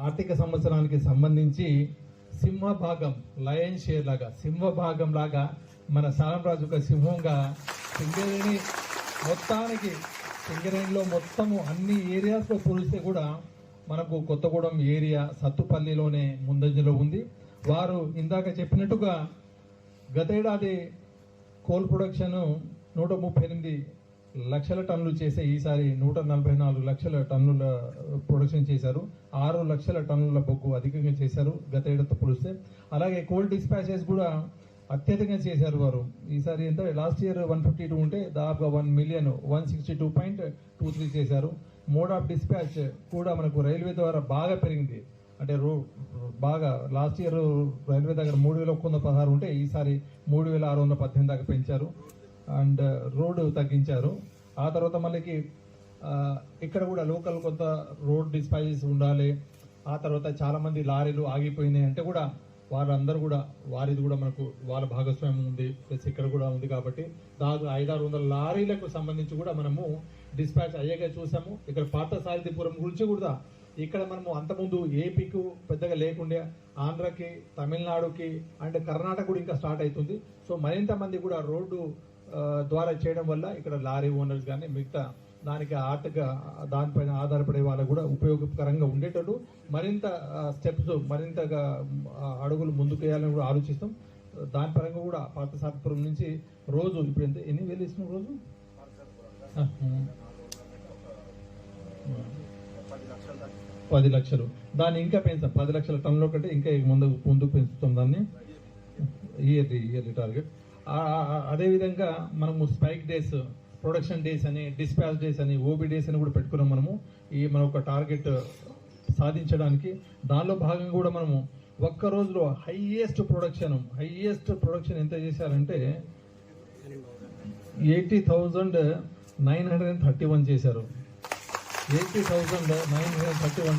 ఆర్థిక సంవత్సరానికి సంబంధించి సింహ భాగం లయన్ షేర్ లాగా సింహ భాగం లాగా మన సాలంరాజు ఒక సింహంగా సింగరేణి మొత్తానికి సింగరేణిలో మొత్తము అన్ని ఏరియాస్లో పోలిస్తే కూడా మనకు కొత్తగూడెం ఏరియా సత్తుపల్లిలోనే ముందంజలో ఉంది. వారు ఇందాక చెప్పినట్టుగా గతేడాది కోల్ ప్రొడక్షన్ నూట ముప్పై ఎనిమిది లక్షల టన్నులు చేసే ఈసారి నూట నలభై నాలుగు లక్షల టన్నుల ప్రొడక్షన్ చేశారు. ఆరు లక్షల టన్నుల బొగ్గు అధికంగా చేశారు గత ఏడాదితో పోలిస్తే. అలాగే కోల్ డిస్పాచెస్ కూడా అత్యధికంగా చేశారు వారు. ఈసారి ఎంత? Last year one fifty two ఉంటే దాదాపుగా one million one sixty two point two three చేశారు. మోడ్ ఆఫ్ డిస్పాచ్ కూడా మనకు రైల్వే ద్వారా బాగా పెరిగింది. అంటే రో బాగా లాస్ట్ ఇయర్ రైల్వే దగ్గర మూడు వేల ఒక్క వంద పదహారు ఉంటే ఈసారి మూడు వేల ఆరు వందల పద్దెనిమిది దాకా పెంచారు. అండ్ రోడ్డు తగ్గించారు. ఆ తర్వాత మనకి ఇక్కడ కూడా లోకల్ కొంత రోడ్ డిస్పాచెస్ ఉండాలి. ఆ తర్వాత చాలా మంది లారీలు ఆగిపోయినాయి అంటే కూడా వారందరూ కూడా వారిది కూడా మనకు వాళ్ళ భాగస్వామ్యం ఉంది. ప్లస్ ఇక్కడ కూడా ఉంది కాబట్టి దాదాపు ఐదారు వందల లారీలకు సంబంధించి కూడా మనము డిస్పాచ్ అయ్యాక చూసాము. ఇక్కడ పాత సారథిపురం గురించి కూడా ఇక్కడ మనము అంతకుముందు ఏపీకు పెద్దగా లేకుండే ఆంధ్రకి తమిళనాడుకి అండ్ కర్ణాటక కూడా ఇంకా స్టార్ట్ అవుతుంది. సో మరింత మంది కూడా రోడ్డు ద్వారా చేయడం వల్ల ఇక్కడ లారీ ఓనర్స్ కానీ మిగతా దానికి ఆర్థిక దానిపైన ఆధారపడే వాళ్ళకు కూడా ఉపయోగకరంగా ఉండేటట్టు మరింత స్టెప్స్ మరింతగా అడుగులు ముందుకు వేయాలని కూడా ఆలోచిస్తాం. దాని పరంగా కూడా పాత నుంచి రోజు ఇప్పుడు ఎంత ఎన్ని వేలు ఇస్తున్నాం రోజు? పది లక్షలు. దాన్ని ఇంకా పెంచాం పది లక్షల టన్నులో కంటే ఇంకా ముందు ముందుకు పెంచుతాం దాన్ని. Yearly yearly target. అదేవిధంగా మనము స్పైక్ డేస్ ప్రొడక్షన్ డేస్ అని డిస్పాచ్ డేస్ అని ఓబీ డేస్ అని కూడా పెట్టుకున్నాం మనము. ఈ మన ఒక టార్గెట్ సాధించడానికి. దానిలో భాగంగా కూడా మనము ఒక్క రోజులో హైయెస్ట్ ప్రొడక్షన్ హైయెస్ట్ ప్రొడక్షన్ ఎంత చేశారంటే eighty thousand nine hundred and thirty one చేశారు. Eighty thousand nine hundred thirty one